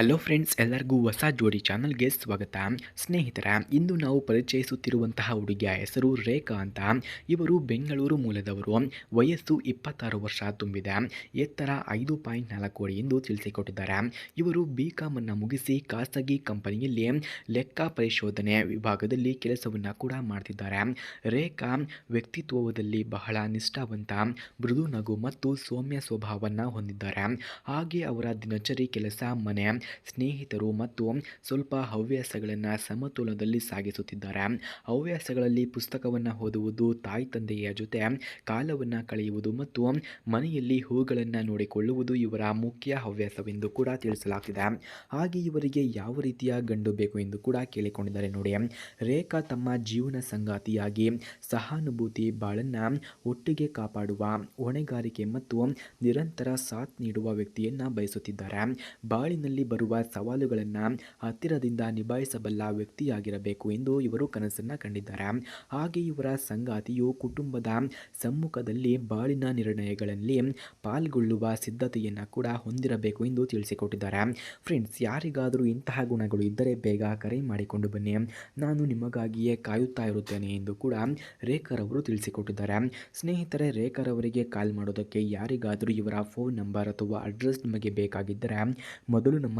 Hello friends ಎಲ್ಲರಿಗೂ ಹೊಸ ಜೋಡಿ ಚಾನಲ್ಗೆ ಸ್ವಾಗತ. ಸ್ನೇಹಿತರ, ಇಂದು ನಾವು ಪರಿಚಯಿಸುತ್ತಿರುವಂತಹ ಹುಡುಗಿಯ ಹೆಸರು ರೇಖಾ ಅಂತ. ಇವರು ಬೆಂಗಳೂರು ಮೂಲದವರು. ವಯಸ್ಸು ಇಪ್ಪತ್ತಾರು ವರ್ಷ ತುಂಬಿದೆ. ಎತ್ತರ ಐದು ಪಾಯಿಂಟ್ ನಾಲ್ಕು ಅಡಿ ಎಂದು ತಿಳಿಸಿಕೊಟ್ಟಿದ್ದಾರೆ. ಇವರು ಬಿ ಕಾಮನ್ನು ಮುಗಿಸಿ ಖಾಸಗಿ ಕಂಪನಿಯಲ್ಲಿ ಲೆಕ್ಕ ಪರಿಶೋಧನೆ ವಿಭಾಗದಲ್ಲಿ ಕೆಲಸವನ್ನು ಕೂಡ ಮಾಡ್ತಿದ್ದಾರೆ. ರೇಖಾ ವ್ಯಕ್ತಿತ್ವದಲ್ಲಿ ಬಹಳ ನಿಷ್ಠಾವಂತ, ಮೃದು ನಗು ಮತ್ತು ಸೌಮ್ಯ ಸ್ವಭಾವವನ್ನು ಹೊಂದಿದ್ದಾರೆ. ಹಾಗೆ ಅವರ ದಿನಚರಿ ಕೆಲಸ, ಮನೆ ಸ್ನೇಹಿತರು ಮತ್ತು ಸ್ವಲ್ಪ ಹವ್ಯಾಸಗಳನ್ನು ಸಮತೋಲನದಲ್ಲಿ ಸಾಗಿಸುತ್ತಿದ್ದಾರೆ. ಹವ್ಯಾಸಗಳಲ್ಲಿ ಪುಸ್ತಕವನ್ನು ಓದುವುದು ತಾಯಿ ತಂದೆಯ ಜೊತೆ ಕಾಲವನ್ನು ಕಳೆಯುವುದು ಮತ್ತು ಮನೆಯಲ್ಲಿ ಹೂಗಳನ್ನು ನೋಡಿಕೊಳ್ಳುವುದು ಇವರ ಮುಖ್ಯ ಹವ್ಯಾಸವೆಂದು ಕೂಡ ತಿಳಿಸಲಾಗ್ತಿದೆ. ಹಾಗೆ ಇವರಿಗೆ ಯಾವ ರೀತಿಯ ಗಂಡು ಬೇಕು ಎಂದು ಕೂಡ ಕೇಳಿಕೊಂಡಿದ್ದಾರೆ ನೋಡಿ. ರೇಖಾ ತಮ್ಮ ಜೀವನ ಸಂಗಾತಿಯಾಗಿ ಸಹಾನುಭೂತಿ ಬಾಳನ್ನು ಒಟ್ಟಿಗೆ ಕಾಪಾಡುವ, ಹೊಣೆಗಾರಿಕೆ ಮತ್ತು ನಿರಂತರ ಸಾಥ್ ನೀಡುವ ವ್ಯಕ್ತಿಯನ್ನು ಬಯಸುತ್ತಿದ್ದಾರೆ. ಬಾಳಿನಲ್ಲಿ ಬರುವ ಸವಾಲುಗಳನ್ನು ಹತ್ತಿರದಿಂದ ನಿಭಾಯಿಸಬಲ್ಲ ವ್ಯಕ್ತಿಯಾಗಿರಬೇಕು ಎಂದು ಇವರು ಕನಸನ್ನು ಕಂಡಿದ್ದಾರೆ. ಹಾಗೆ ಇವರ ಸಂಗಾತಿಯು ಕುಟುಂಬದ ಸಮ್ಮುಖದಲ್ಲಿ ಬಾಳಿನ ನಿರ್ಣಯಗಳಲ್ಲಿ ಪಾಲ್ಗೊಳ್ಳುವ ಸಿದ್ಧತೆಯನ್ನು ಕೂಡ ಹೊಂದಿರಬೇಕು ಎಂದು ತಿಳಿಸಿಕೊಟ್ಟಿದ್ದಾರೆ. ಫ್ರೆಂಡ್ಸ್, ಯಾರಿಗಾದರೂ ಇಂತಹ ಗುಣಗಳು ಇದ್ದರೆ ಬೇಗ ಕರೆ ಮಾಡಿಕೊಂಡು ಬನ್ನಿ. ನಾನು ನಿಮಗಾಗಿಯೇ ಕಾಯುತ್ತಾ ಇರುತ್ತೇನೆ ಎಂದು ಕೂಡ ರೇಖರ್ ಅವರು ತಿಳಿಸಿಕೊಟ್ಟಿದ್ದಾರೆ. ಸ್ನೇಹಿತರೆ ರೇಖಾರವರಿಗೆ ಕಾಲ್ ಮಾಡೋದಕ್ಕೆ ಯಾರಿಗಾದರೂ ಇವರ ಫೋನ್ ನಂಬರ್ ಅಥವಾ ಅಡ್ರೆಸ್ ನಿಮಗೆ ಬೇಕಾಗಿದ್ದರೆ ಮೊದಲು ನಮ್ಮ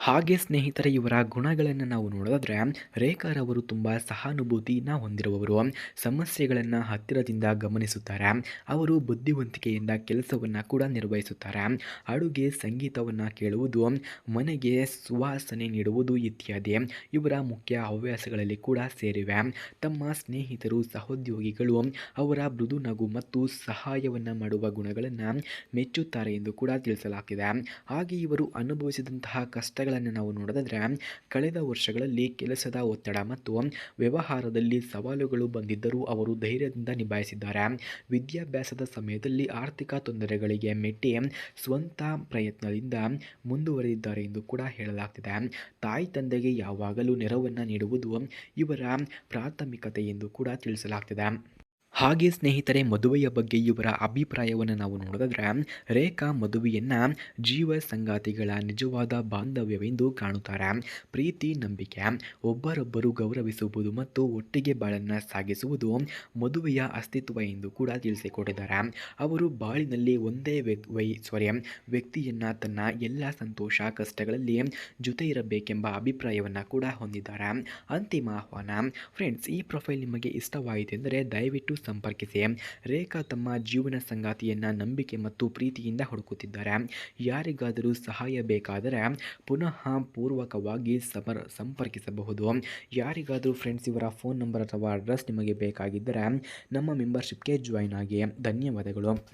ಹಾಗೆ ಸ್ನೇಹಿತರೆ, ಇವರ ಗುಣಗಳನ್ನು ನಾವು ನೋಡೋದಾದರೆ ರೇಖಾರವರು ತುಂಬ ಸಹಾನುಭೂತಿಯನ್ನು ಹೊಂದಿರುವವರು. ಸಮಸ್ಯೆಗಳನ್ನು ಹತ್ತಿರದಿಂದ ಗಮನಿಸುತ್ತಾರೆ. ಅವರು ಬುದ್ಧಿವಂತಿಕೆಯಿಂದ ಕೆಲಸವನ್ನು ಕೂಡ ನಿರ್ವಹಿಸುತ್ತಾರೆ. ಅಡುಗೆ, ಸಂಗೀತವನ್ನು ಕೇಳುವುದು, ಮನೆಗೆ ಸುವಾಸನೆ ನೀಡುವುದು ಇತ್ಯಾದಿ. ಇವರ ಮುಖ್ಯ ಹವ್ಯಾಸಗಳಲ್ಲಿ ಕೂಡ ಸೇರಿವೆ. ತಮ್ಮ ಸ್ನೇಹಿತರು, ಸಹೋದ್ಯೋಗಿಗಳು, ಅವರ ಮೃದು ನಗು ಮತ್ತು ಸಹಾಯವನ್ನು ಮಾಡುವ ಗುಣಗಳನ್ನು ಮೆಚ್ಚುತ್ತಾರೆ ಎಂದು ಕೂಡ ತಿಳಿಸಲಾಗಿದೆ ಹಾಗೆ ಇವರು ಅನುಭವಿಸಿದಂತಹ ಕಷ್ಟಗಳನ್ನು ನಾವು ನೋಡೋದಾದರೆ, ಕಳೆದ ವರ್ಷಗಳಲ್ಲಿ ಕೆಲಸದ ಒತ್ತಡ ಮತ್ತು ವ್ಯವಹಾರದಲ್ಲಿ ಸವಾಲುಗಳು ಬಂದಿದ್ದರೂ ಅವರು ಧೈರ್ಯದಿಂದ ನಿಭಾಯಿಸಿದ್ದಾರೆ. ವಿದ್ಯಾಭ್ಯಾಸದ ಸಮಯದಲ್ಲಿ ಆರ್ಥಿಕ ತೊಂದರೆಗಳಿಗೆ ಮೆಟ್ಟಿ ಸ್ವಂತ ಪ್ರಯತ್ನದಿಂದ ಮುಂದುವರೆದಿದ್ದಾರೆ ಎಂದು ಕೂಡ ಹೇಳಲಾಗ್ತಿದೆ. ತಾಯಿ ತಂದೆಗೆ ಯಾವಾಗಲೂ ನೆರವನ್ನು ನೀಡುವುದು ಇವರ ಪ್ರಾಥಮಿಕತೆ ಎಂದು ಕೂಡ ತಿಳಿಸಲಾಗ್ತಿದೆ. ಹಾಗೆ ಸ್ನೇಹಿತರೆ, ಮದುವೆಯ ಬಗ್ಗೆ ಇವರ ಅಭಿಪ್ರಾಯವನ್ನು ನಾವು ನೋಡೋದಾದ್ರೆ ರೇಖಾ ಮದುವೆಯನ್ನು ಜೀವ ಸಂಗಾತಿಗಳ ನಿಜವಾದ ಬಾಂಧವ್ಯವೆಂದು ಕಾಣುತ್ತಾರೆ. ಪ್ರೀತಿ, ನಂಬಿಕೆ ಒಬ್ಬರೊಬ್ಬರು ಗೌರವಿಸುವುದು ಮತ್ತು ಒಟ್ಟಿಗೆ ಬಾಳನ್ನು ಸಾಗಿಸುವುದು ಮದುವೆಯ ಅಸ್ತಿತ್ವ ಎಂದು ಕೂಡ ತಿಳಿಸಿಕೊಟ್ಟಿದ್ದಾರೆ. ಅವರು ಬಾಳಿನಲ್ಲಿ ಒಂದೇ ವೈ ಸಾರಿ ವ್ಯಕ್ತಿಯನ್ನು ತನ್ನ ಎಲ್ಲ ಸಂತೋಷ, ಕಷ್ಟಗಳಲ್ಲಿ ಜೊತೆ ಇರಬೇಕೆಂಬ ಅಭಿಪ್ರಾಯವನ್ನು ಕೂಡ ಹೊಂದಿದ್ದಾರೆ. ಅಂತಿಮ ಆಹ್ವಾನ, ಫ್ರೆಂಡ್ಸ್, ಈ ಪ್ರೊಫೈಲ್ ನಿಮಗೆ ಇಷ್ಟವಾಯಿತೆಂದರೆ ದಯವಿಟ್ಟು ಸಂಪರ್ಕಿಸಿ. ರೇಖಾ ತಮ್ಮ ಜೀವನ ಸಂಗಾತಿಯನ್ನು ನಂಬಿಕೆ ಮತ್ತು ಪ್ರೀತಿಯಿಂದ ಹುಡುಕುತ್ತಿದ್ದಾರೆ. ಯಾರಿಗಾದರೂ ಸಹಾಯ ಬೇಕಾದರೆ ಪುನಃ ಪೂರ್ವಕವಾಗಿ ಸಮರ್, ಸಂಪರ್ಕಿಸಬಹುದು. ಯಾರಿಗಾದರೂ ಫ್ರೆಂಡ್ಸ್ ಇವರ ಫೋನ್ ನಂಬರ್ ಅಥವಾ ಅಡ್ರೆಸ್ ನಿಮಗೆ ಬೇಕಾಗಿದ್ದರೆ ನಮ್ಮ ಮೆಂಬರ್ಶಿಪ್ಗೆ ಜಾಯ್ನ್ ಆಗಿ. ಧನ್ಯವಾದಗಳು.